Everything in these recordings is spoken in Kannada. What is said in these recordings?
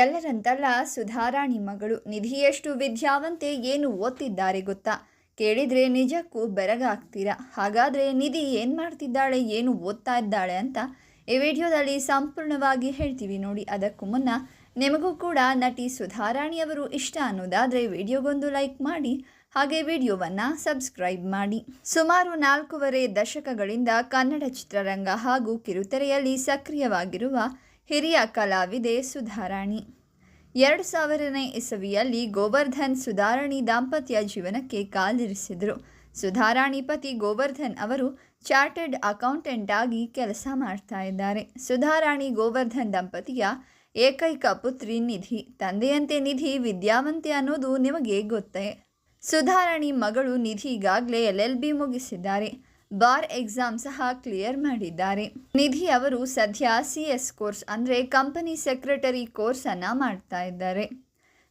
ಎಲ್ಲರಂತಲ್ಲ ಸುಧಾರಾಣಿ ಮಗಳು. ನಿಧಿಯಷ್ಟು ವಿದ್ಯಾವಂತೆ ಏನು ಓದ್ತಿದ್ದಾರೆ ಗೊತ್ತಾ? ಕೇಳಿದರೆ ನಿಜಕ್ಕೂ ಬೆರಗಾಗ್ತೀರಾ? ಹಾಗಾದರೆ ನಿಧಿ ಏನು ಮಾಡ್ತಿದ್ದಾಳೆ, ಏನು ಓದ್ತಾ ಇದ್ದಾಳೆ ಅಂತ ಈ ವಿಡಿಯೋದಲ್ಲಿ ಸಂಪೂರ್ಣವಾಗಿ ಹೇಳ್ತೀವಿ ನೋಡಿ. ಅದಕ್ಕೂ ಮುನ್ನ ನಿಮಗೂ ಕೂಡ ನಟಿ ಸುಧಾರಾಣಿಯವರು ಇಷ್ಟ ಅನ್ನೋದಾದರೆ ವಿಡಿಯೋಗೊಂದು ಲೈಕ್ ಮಾಡಿ, ಹಾಗೆ ವಿಡಿಯೋವನ್ನು ಸಬ್ಸ್ಕ್ರೈಬ್ ಮಾಡಿ. ಸುಮಾರು ನಾಲ್ಕೂವರೆ ದಶಕಗಳಿಂದ ಕನ್ನಡ ಚಿತ್ರರಂಗ ಹಾಗೂ ಕಿರುತೆರೆಯಲ್ಲಿ ಸಕ್ರಿಯವಾಗಿರುವ ಹಿರಿಯ ಕಲಾವಿದೆ ಸುಧಾರಾಣಿ. ಎರಡು ಸಾವಿರನೇ ಇಸವಿಯಲ್ಲಿ ಗೋವರ್ಧನ್ ಸುಧಾರಾಣಿ ದಾಂಪತ್ಯ ಜೀವನಕ್ಕೆ ಕಾಲಿರಿಸಿದರು. ಸುಧಾರಾಣಿ ಪತಿ ಗೋವರ್ಧನ್ ಅವರು ಚಾರ್ಟೆಡ್ ಅಕೌಂಟೆಂಟ್ ಆಗಿ ಕೆಲಸ ಮಾಡ್ತಾ ಇದ್ದಾರೆ. ಸುಧಾರಾಣಿ ಗೋವರ್ಧನ್ ದಂಪತಿಯ ಏಕೈಕ ಪುತ್ರಿ ನಿಧಿ. ತಂದೆಯಂತೆ ನಿಧಿ, ವಿದ್ಯಾವಂತೆ ಅನ್ನೋದು ನಿಮಗೆ ಗೊತ್ತೇ? ಸುಧಾರಾಣಿ ಮಗಳು ನಿಧಿ ಈಗಾಗಲೇ ಎಲ್ ಎಲ್ ಬಿ ಮುಗಿಸಿದ್ದಾರೆ. ಬಾರ್ ಎಕ್ಸಾಮ್ ಸಹ ಕ್ಲಿಯರ್ ಮಾಡಿದ್ದಾರೆ. ನಿಧಿ ಅವರು ಸದ್ಯ ಸಿ ಎಸ್ ಕೋರ್ಸ್ ಅಂದರೆ ಕಂಪನಿ ಸೆಕ್ರೆಟರಿ ಕೋರ್ಸನ್ನು ಮಾಡ್ತಾ ಇದ್ದಾರೆ.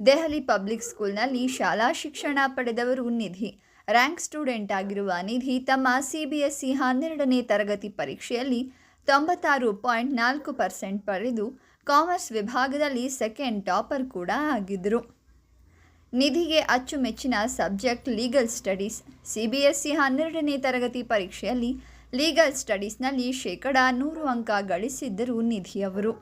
ದೆಹಲಿ ಪಬ್ಲಿಕ್ ಸ್ಕೂಲ್ನಲ್ಲಿ ಶಾಲಾ ಶಿಕ್ಷಣ ಪಡೆದವರು ನಿಧಿ. ರ್ಯಾಂಕ್ ಸ್ಟೂಡೆಂಟ್ ಆಗಿರುವ ನಿಧಿ ತಮ್ಮ ಸಿ ಬಿ ಎಸ್ ಸಿ ಹನ್ನೆರಡನೇ ತರಗತಿ ಪರೀಕ್ಷೆಯಲ್ಲಿ ತೊಂಬತ್ತಾರು ಪಾಯಿಂಟ್ ನಾಲ್ಕು ಪರ್ಸೆಂಟ್ ಪಡೆದು ಕಾಮರ್ಸ್ ವಿಭಾಗದಲ್ಲಿ ಸೆಕೆಂಡ್ ಟಾಪರ್ ಕೂಡ ಆಗಿದ್ದರು ನಿಧಿಗೆ ಅಚ್ಚುಮೆಚ್ಚಿನ subject legal studies, C B S C ಹನ್ನೆರಡನೇ ತರಗತಿ ಪರೀಕ್ಷೆಯಲ್ಲಿ ಲೀಗಲ್ ಸ್ಟಡೀಸ್ನಲ್ಲಿ ಶೇಕಡ ನೂರು ಅಂಕ ಗಳಿಸಿದ್ದರು ನಿಧಿಯವರು.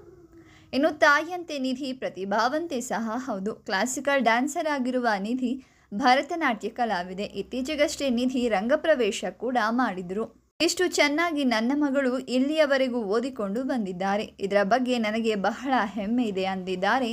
ಇನ್ನು ತಾಯಿಯಂತೆ ನಿಧಿ ಪ್ರತಿಭಾವಂತೆ ಸಹ ಹೌದು. ಕ್ಲಾಸಿಕಲ್ ಡ್ಯಾನ್ಸರ್ ಆಗಿರುವ ನಿಧಿ ಭರತನಾಟ್ಯ ಕಲಾವಿದೆ. ಇತ್ತೀಚೆಗಷ್ಟೇ ನಿಧಿ ರಂಗಪ್ರವೇಶ ಕೂಡ ಮಾಡಿದರು. ಇಷ್ಟು ಚೆನ್ನಾಗಿ ನನ್ನ ಮಗಳು ಇಲ್ಲಿಯವರೆಗೂ ಓದಿಕೊಂಡು ಬಂದಿದ್ದಾರೆ. ಇದರ ಬಗ್ಗೆ ನನಗೆ ಬಹಳ ಹೆಮ್ಮೆ ಇದೆ ಅಂದಿದ್ದಾರೆ.